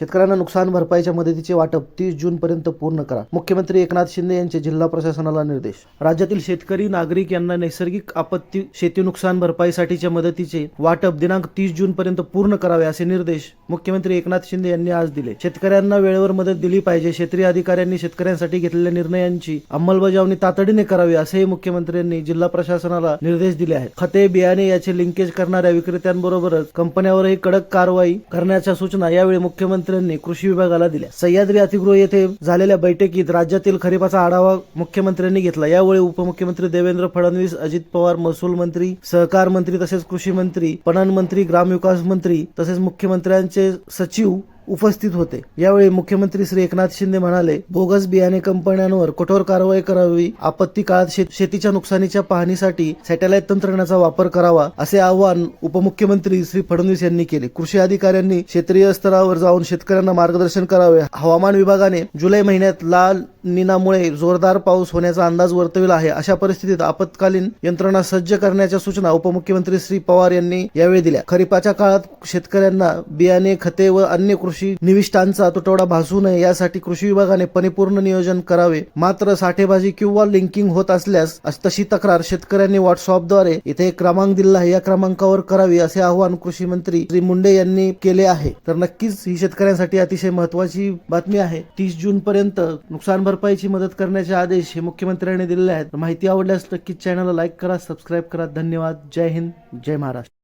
शेतकऱ्यांना नुकसान भरपाईच्या मदतीचे वाटप तीस जूनपर्यंत पूर्ण करा. मुख्यमंत्री एकनाथ शिंदे यांचे जिल्हा प्रशासनाला निर्देश. राज्यातील शेतकरी नागरिक यांना नैसर्गिक आपत्ती शेती नुकसान भरपाईसाठीच्या मदतीचे वाटप दिनांक तीस जून पर्यंत पूर्ण करावे असे निर्देश मुख्यमंत्री एकनाथ शिंदे यांनी आज दिले. शेतकऱ्यांना वेळेवर मदत दिली पाहिजे. क्षेत्रीय अधिकाऱ्यांनी शेतकऱ्यांसाठी घेतलेल्या निर्णयांची अंमलबजावणी तातडीने करावी असेही मुख्यमंत्र्यांनी जिल्हा प्रशासनाला निर्देश दिले आहेत. खते बियाणे याचे लिंकेज करणाऱ्या विक्रेत्यांबरोबरच कंपन्यावरही कडक कारवाई करण्याच्या सूचना यावेळी मुख्यमंत्री मुख्यमंत्र्यांनी कृषी विभागाला दिल्या. सह्याद्री अतिगृह येथे झालेल्या बैठकीत राज्यातील खरीपाचा आढावा मुख्यमंत्र्यांनी घेतला. यावेळी उपमुख्यमंत्री देवेंद्र फडणवीस अजित पवार महसूल मंत्री सहकार मंत्री तसेच कृषी मंत्री पणन मंत्री ग्रामविकास मंत्री तसेच मुख्यमंत्र्यांचे सचिव उपस्थित होते. यावेळी मुख्यमंत्री श्री एकनाथ शिंदे म्हणाले बोगस बियाणे कंपन्यांवर कठोर कारवाई करावी. आपत्ती काळात शेत- शेतीच्या नुकसानीच्या पाहणीसाठी सॅटेलाइट तंत्रज्ञानाचा वापर करावा असे आवाहन उपमुख्यमंत्री श्री फडणवीस यांनी केले. कृषी अधिकाऱ्यांनी क्षेत्रीय स्तरावर जाऊन शेतकऱ्यांना मार्गदर्शन करावे. हवामान विभागाने जुलै महिन्यात लाल निनामुळे जोरदार पाऊस होण्याचा अंदाज वर्तविला आहे. अशा परिस्थितीत आपत्कालीन यंत्रणा सज्ज करण्याच्या सूचना उपमुख्यमंत्री श्री पवार यांनी यावेळी दिल्या. खरीपाच्या काळात शेतकऱ्यांना बियाणे खते व अन्य कृषी निविष्ठांचा तुटवडा भासू नये यासाठी कृषी विभागाने परिपूर्ण नियोजन करावे. मात्र साठेबाजी किंवा लिंकिंग होत असल्यास तशी तक्रार शेतकऱ्यांनी व्हॉट्सअपद्वारे इथे एक क्रमांक दिला आहे. या क्रमांकावर करावी असे आवाहन कृषी मंत्री श्री मुंडे यांनी केले आहे. तर नक्कीच ही शेतकऱ्यांसाठी अतिशय महत्वाची बातमी आहे. तीस जून पर्यंत नुकसान भरपाईची मदत करण्याचे आदेश हे मुख्यमंत्र्यांनी दिलेले आहेत. माहिती आवडल्यास नक्कीच चॅनलला लाईक करा सबस्क्राईब करा. धन्यवाद. जय हिंद. जय महाराष्ट्र.